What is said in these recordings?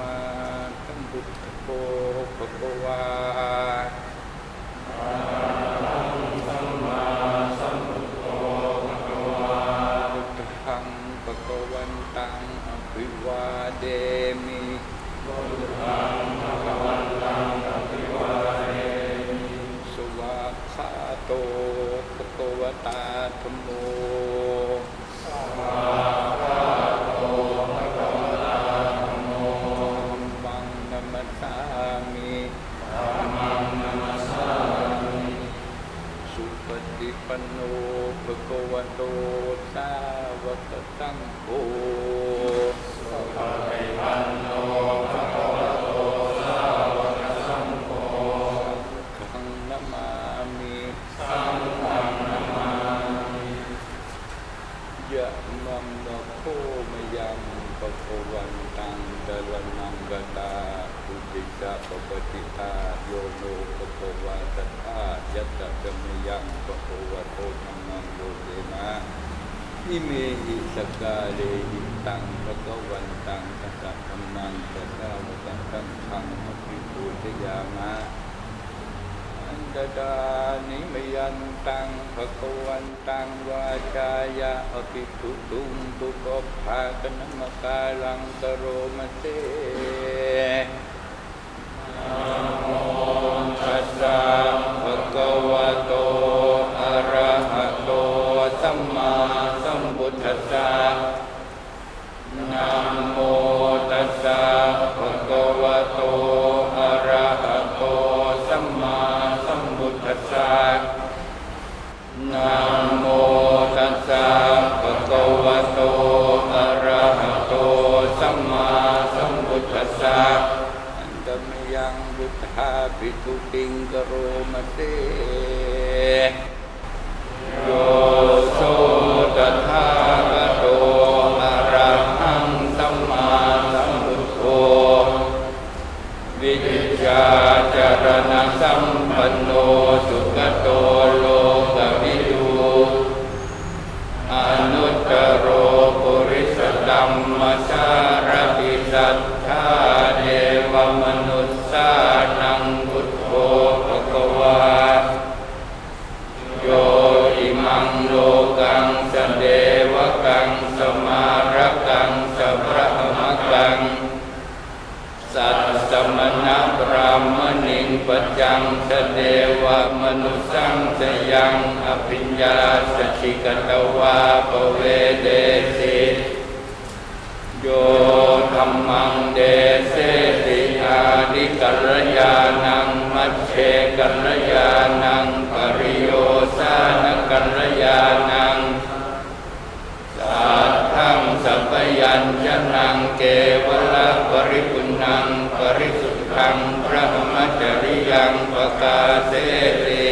ละหังสัมมาสัมพุทธโธภะคะวาพุทธังภะควันตังอภิวาเดมิสวาคาโตภะคะวตาธัมโม โดสาวกตังโกสัพพะวันโนภะคะวะโตสาวกสังโฆขังนมามิสังฆังนมามิยะมัมมะโคมยังปะโควันตังตะระนังกตาปุติสะปะปะติตาโยโนปะโควาตถายัตตะจมยังปะโควะโตธัมมังโยเตนะ อิเมหิสกาเลหิตังปะกวันตังสัตธรรมังสัทธาวตังตังขังอภิปูชยามะอันตดานิมยันตังภะคะวันตังวาจายะอภิทุตุงตุกปภาคณมกาลังกโรมเตารติสัทธาเดวมนุสสานังพุทโธภควาโยอิมังโลกังสเดวกังสมารักังสพระมกัง สัตสมณพรามณิงปจังสเดวมนุสังสยังอภิญญาสชิกตวาปเวเดสิ โยธรรมังเดเสติอาดิกัลยานังมัชเชกัลยานังปริโยสานกัลยานังสัทธังสัพยัญชนังเกวละปริปุณังปริสุทธังพระมจริยังปกาเสติ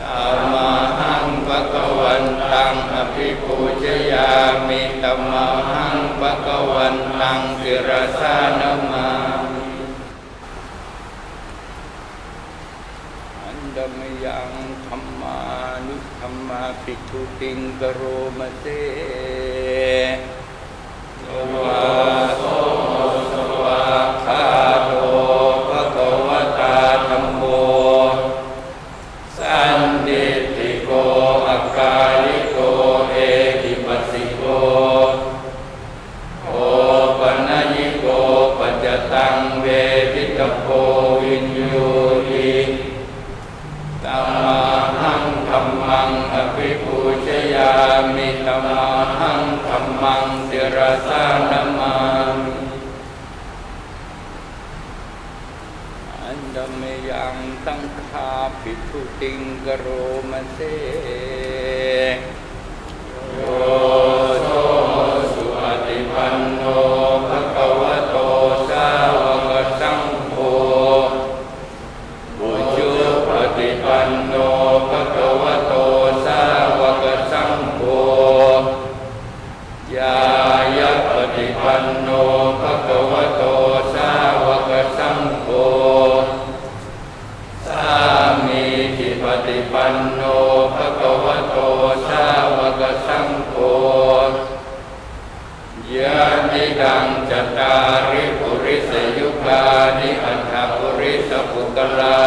ธรรมาหังปะกวันตังอภิปูชยามิตมหังปะกวันตังกิรสานมามิ อันดมยังธรรมานุธรรมา ภิ อันดมยังสังฆาภิกขุติงกโรมเสโยโสสุปฏิปันโนภะคะวะโตสาวกสังโฆบุชุปฏิปันโนภะคะวะโตสาวกสังโฆยายะปฏิปันโนภะคะวะ วันโนภะคะวะโตสาวกสังโฆยะนิดังจตาริปุริสยุคานิอันฏาปุริสปุกลา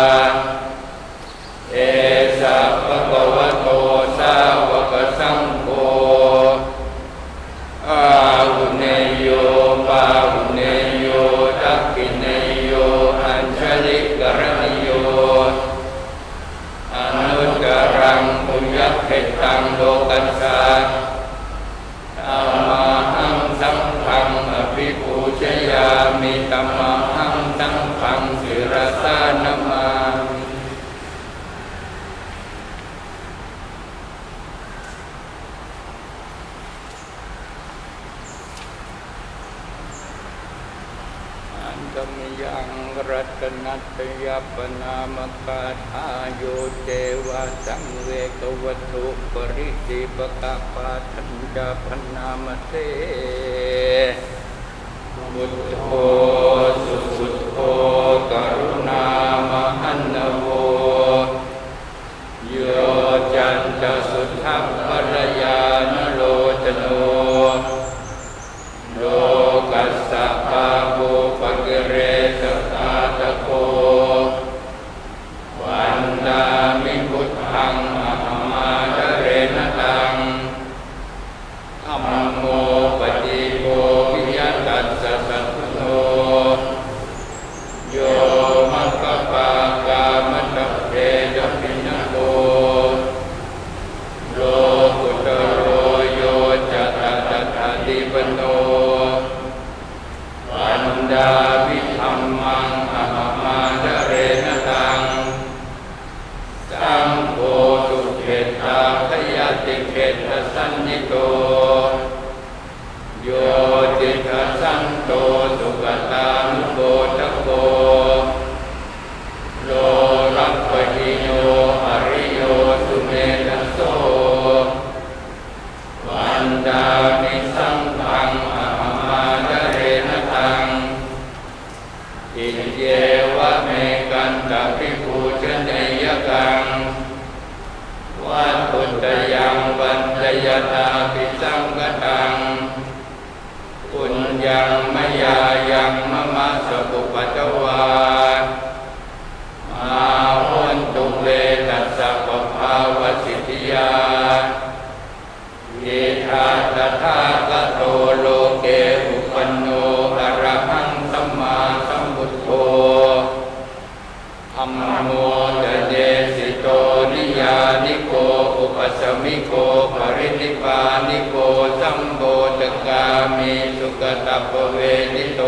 ปัสมิโกปริณิพานิโกสัมโบตกามิสุกตัปเวนิโต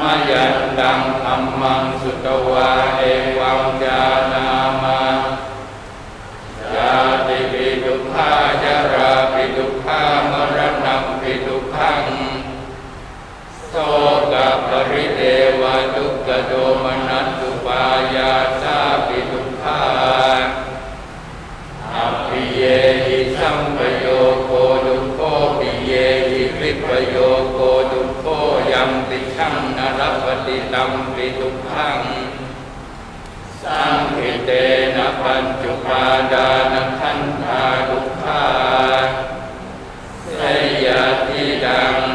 มายันดังธรรมังสุตวะเอวังจานามาญาติปิทุขายาราปิทุขามรณะปิทุขังโสกปริเทวทุกขโดมนัสสุปายาสาปิทุขา ปฏิตัมปิตุขังสร้างเหตเตนะปัญจุปาดานขันธาดุขาเสยติดัง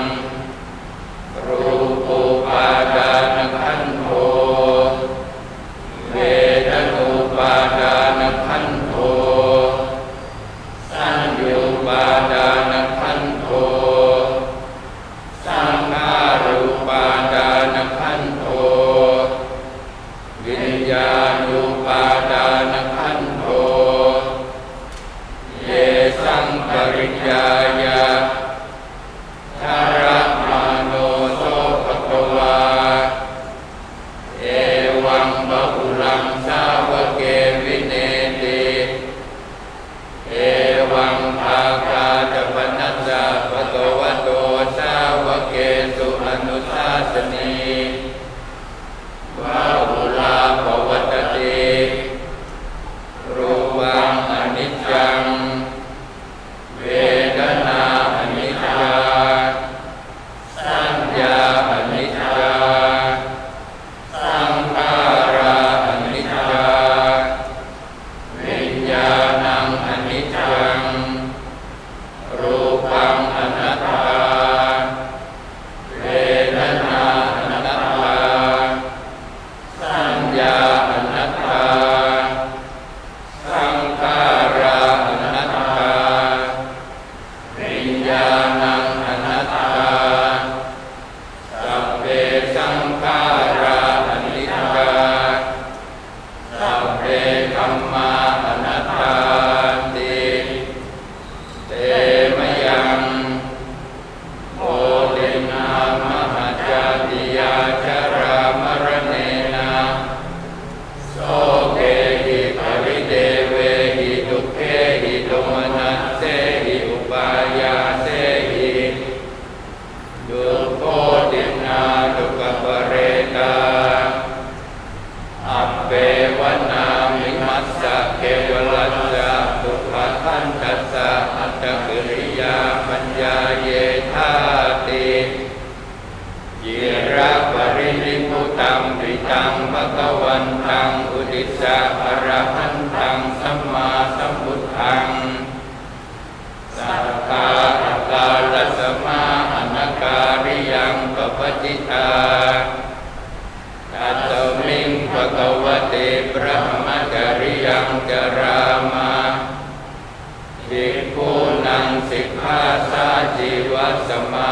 จาอรหันตังสัมมาสัมพุทธังสัพพะอัตตาลสมาอนาการิยังปปจิตาตัตมิงปะกวเตพระมาการิยังจรามาภิกขุนังสิกขาสาจิวัสมา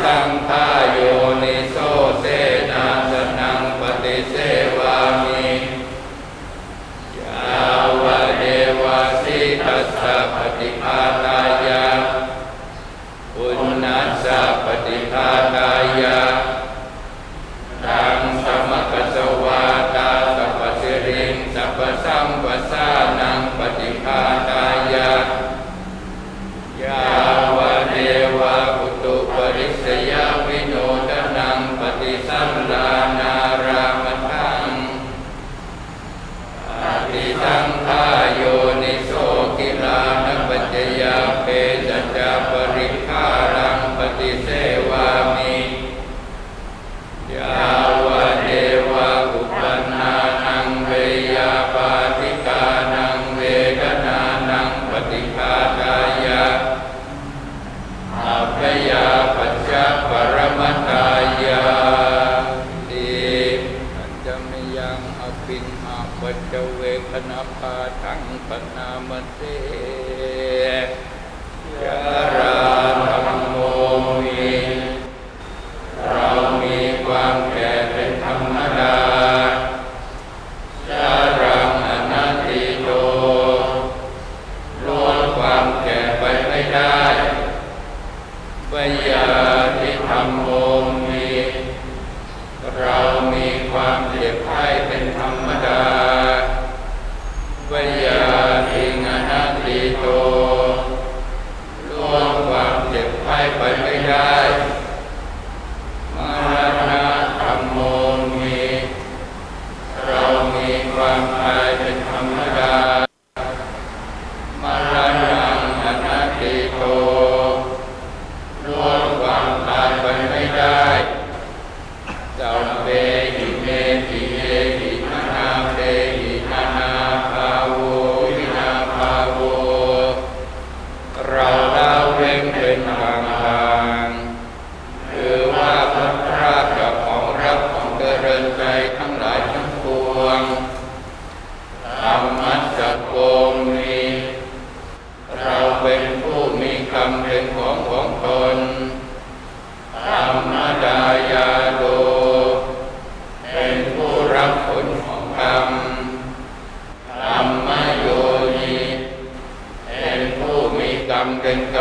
ทางทาง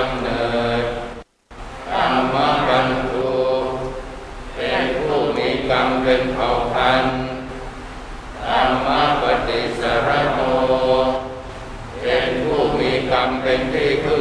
ำเนิดธรรมบันทุเป็นผู้มีกรรมเป็นเผ่าพันธุ์ธรรมปฏิสรโนเป็นผู้มีกรรมเป็นที่พึ่ง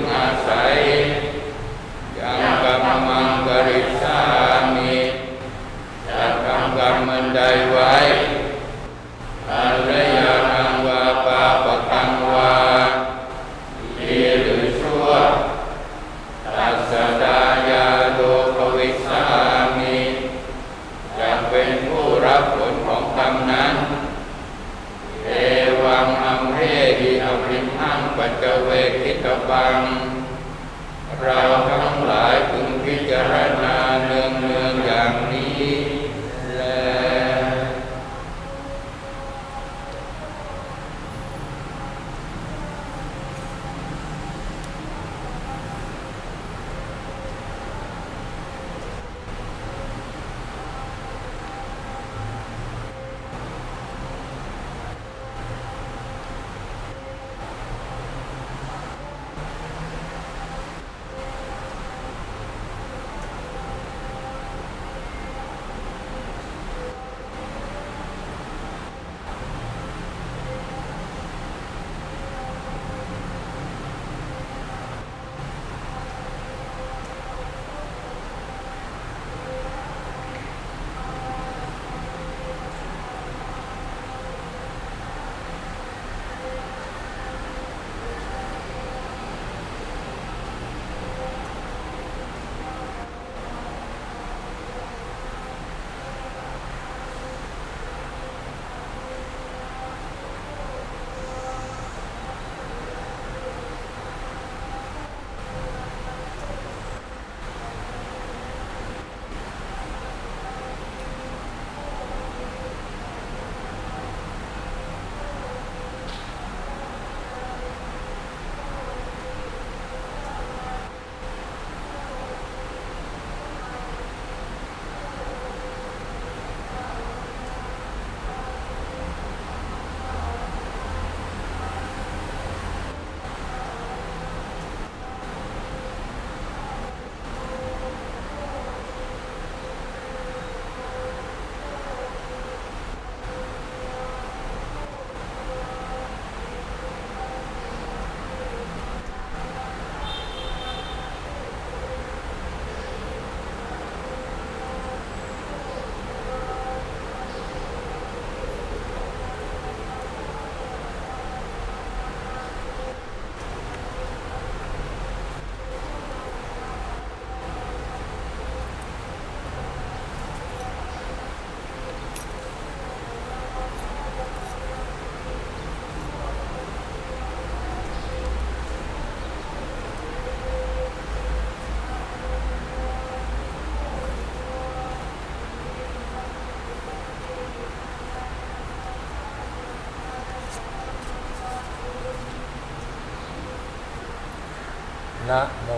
นะโม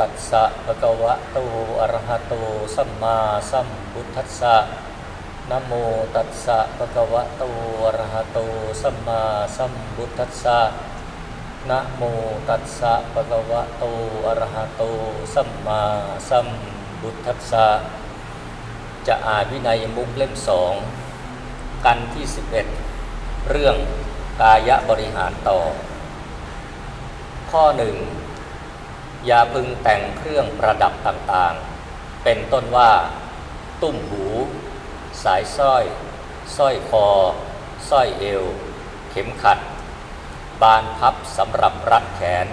ตัสสะภะคะวะโตอะระหะโตสัมมาสัมพุทธัสสะนะโมตัสสะภะคะวะโตอะระหะโตสัมมาสัมพุทธัสสะนะโมตัสสะภะคะวะโตอะระหะโตสัมมาสัมพุทธัสสะจะอ่านวินัยมุกเล่มสองกันที่ 11 เรื่องกายบริหารต่อ ข้อหนึ่ง อย่าพึงแต่งเครื่องประดับต่างๆ เป็นต้นว่า ตุ้มหู สายสร้อยสร้อยคอสร้อยเอว เข็มขัด บานพับสำหรับรัดแขน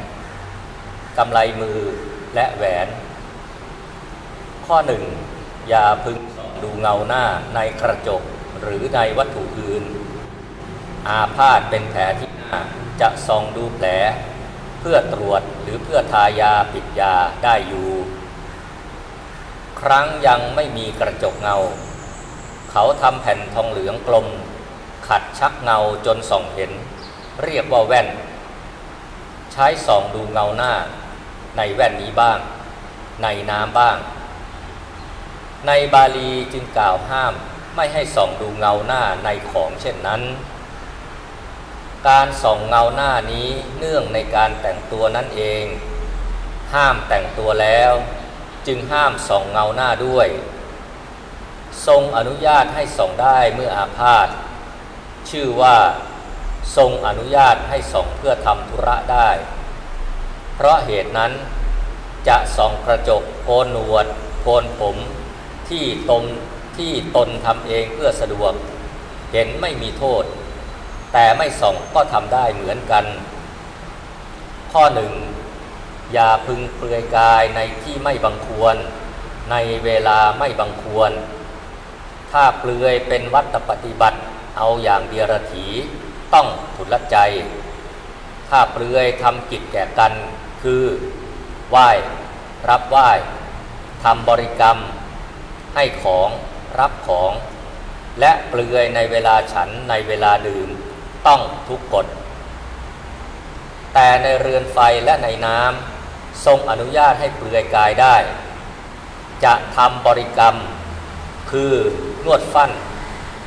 กำไลมือและแหวน ข้อหนึ่งอย่าพึงส่งดูเงาหน้าในกระจกหรือในวัตถุอื่น อาพาธเป็นแผลที่หน้าจะส่องดูแผล เพื่อตรวจหรือเพื่อทายาปิดยาได้อยู่ ครั้งยังไม่มีกระจกเงา เขาทำแผ่นทองเหลืองกลม ขัดชักเงาจนส่องเห็น เรียกว่าแว่น ใช้ส่องดูเงาหน้า ในแว่นนี้บ้าง ในน้ำบ้าง ในบาลีจึงกล่าวห้ามไม่ให้ส่องดูเงาหน้าในของเช่นนั้น การส่องเงาหน้านี้เนื่องในการแต่งตัวนั่นเอง ห้ามแต่งตัวแล้ว จึงห้ามส่องเงาหน้าด้วย ทรงอนุญาตให้ส่องได้เมื่ออาพาธชื่อว่าทรงอนุญาตให้ส่องเพื่อทำธุระได้ เพราะเหตุนั้นจะส่องกระจกโกนหนวดโกนผมที่ตนที่ตนทำเองเพื่อสะดวก เห็นไม่มีโทษ แต่ไม่ส่องก็ทำได้เหมือนกัน ข้อหนึ่งอย่าพึงเปลือยกายในที่ไม่บังควร ในเวลาไม่บังควร ถ้าเปลือยเป็นวัตปฏิบัติเอาอย่างเดียรถีต้องทุลใจ ถ้าเปลือยทำกิจแก่กัน คือไหว้รับไหว้ทำบริกรรม ให้ของรับของ และเปลือยในเวลาฉันในเวลาดื่ม ต้องทุกกฎ แต่ในเรือนไฟและในน้ำทรงอนุญาตให้เปลือยกายได้ จะทำบริกรรม คือนวดฟัน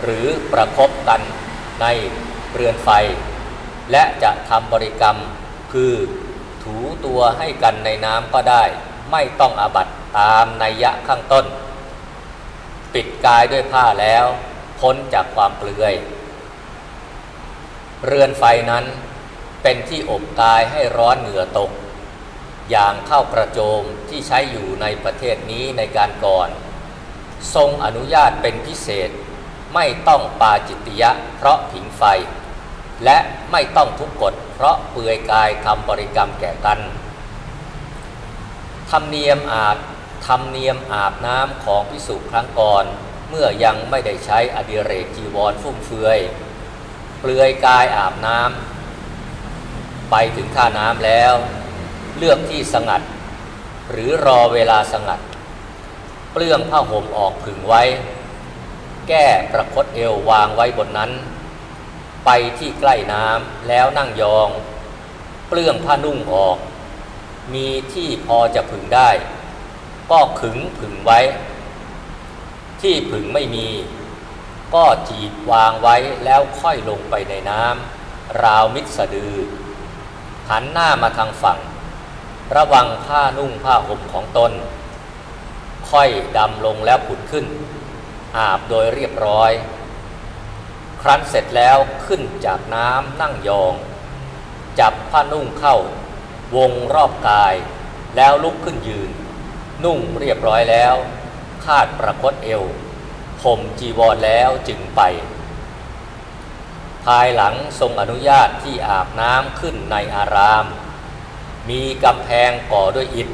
หรือประคบกันในเรือนไฟ และจะทำบริกรรม คือถูตัวให้กันในน้ำก็ได้ ไม่ต้องอาบัตตามนัยยะข้างต้น ปิดกายด้วยผ้าแล้วพ้นจากความเปลือย เรือนไฟนั้นเป็นที่อบกายให้ร้อนเหงื่อตก อย่างเข้ากระโจมที่ใช้อยู่ในประเทศนี้ในการก่อน ทรงอนุญาตเป็นพิเศษ ไม่ต้องปาจิตติยะเพราะผิงไฟ และไม่ต้องทุกกฎเพราะเปลือยกายทำบริกรรมแก่กันธรรมเนียมอาบธรรมเนียมอาบน้ำของพิสุครั้งก่อน เมื่อยังไม่ได้ใช้อดิเรกจีวรฟุ่มเฟือย เปลือยกายอาบน้ำไปถึงท่าน้ำแล้ว เลือกที่สงัด หรือรอเวลาสงัด เปลื้องผ้าห่มออกผึ่งไว้ แก้ประคตเอววางไว้บนนั้น ไปที่ใกล้น้ำแล้วนั่งยอง เปลื้องผ้านุ่งออก มีที่พอจะผึ่งได้ ก็ขึงผึ่งไว้ ที่ผึ่งไม่มี ก็จีบวางไว้แล้วค่อยลงไปในน้ำราวมิดสะดือ หันหน้ามาทางฝั่ง ระวังผ้านุ่งผ้าห่มของตน ค่อยดำลงแล้วผุดขึ้น อาบโดยเรียบร้อย ครั้นเสร็จแล้วขึ้นจากน้ำนั่งยอง จับผ้านุ่งเข้า วงรอบกาย แล้วลุกขึ้นยืน นุ่งเรียบร้อยแล้ว คาดประคตเอว ห่มจีวรแล้วจึงไป ภายหลังทรงอนุญาตที่อาบน้ำขึ้นในอาราม มีกำแพงก่อด้วยอิฐ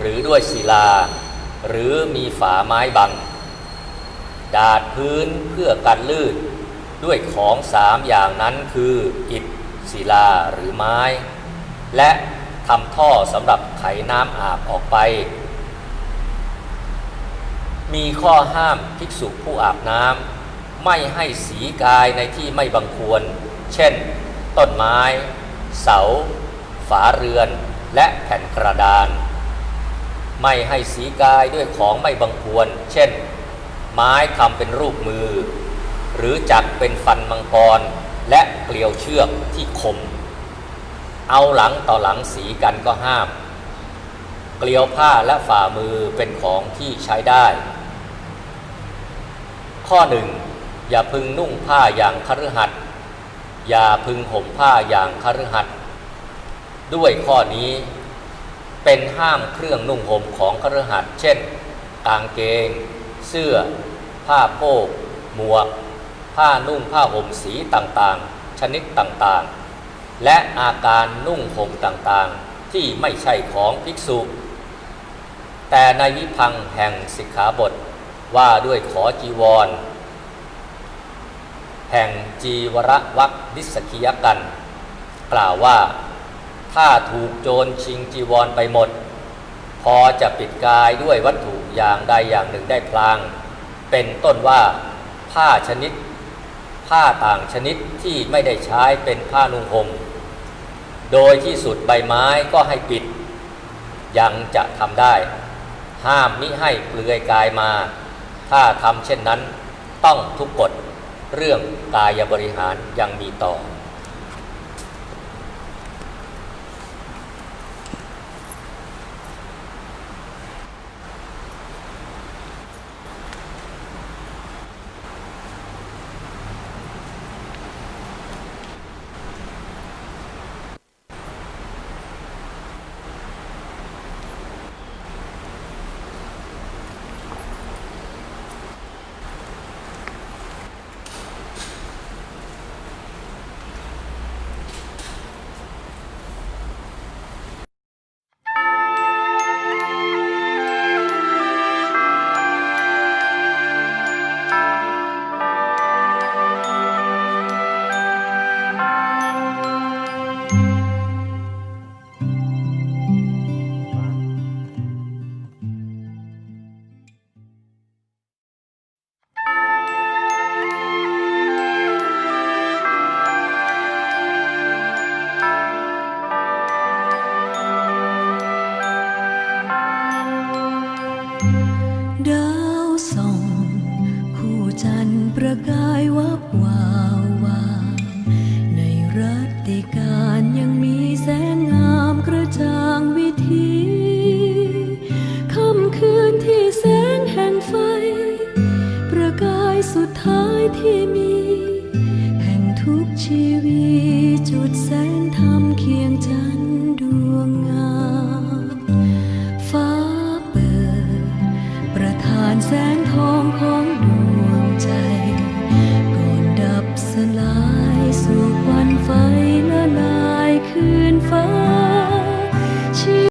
หรือด้วยศิลา หรือมีฝาไม้บัง ดาดพื้นเพื่อกันลื่น ด้วยของสามอย่างนั้นคืออิฐศิลาหรือไม้ และทำท่อสำหรับไขน้ำอาบออกไป มีข้อห้ามภิกษุผู้อาบน้ำไม่ให้สีกายในที่ไม่บังควร เช่น ต้นไม้ เสา ฝาเรือน และแผ่นกระดาน ไม่ให้สีกายด้วยของไม่บังควร เช่น ไม้ทำเป็นรูปมือ หรือจักเป็นฟันมังกร และเกลียวเชือกที่คม เอาหลังต่อหลังสีกันก็ห้ามเกลียวผ้าและฝ่ามือเป็นของที่ใช้ได้ ข้อหนึ่งอย่าพึงนุ่งผ้าอย่างคฤหัสถ์อย่าพึงห่มผ้าอย่างคฤหัสถ์ด้วยข้อนี้เป็นห้ามเครื่องนุ่งห่มของคฤหัสถ์เช่น กางเกง เสื้อ ผ้าโพกหมวก ผ้านุ่งผ้าห่มสีต่างๆ ชนิดต่างๆ และอาการนุ่งห่มต่างๆ ที่ไม่ใช่ของภิกษุ แต่ในวิพังแห่งสิกขาบท ว่าด้วยขอจีวร แห่งจีวรวักดิสกิยกัน กล่าวว่าถ้าถูกโจรชิงจีวรไปหมด พอจะปิดกายด้วยวัตถุอย่างใดอย่างหนึ่งได้พลาง เป็นต้นว่าผ้าชนิด ผ้าต่างชนิดที่ไม่ได้ใช้เป็นผ้านุ่งห่มโดยที่สุดใบไม้ก็ให้ปิด ยังจะทำได้ ห้ามมิให้เปลือยกายมา ถ้าทำเช่นนั้นต้องทุกกฎเรื่องกายบริหารยังมีต่อ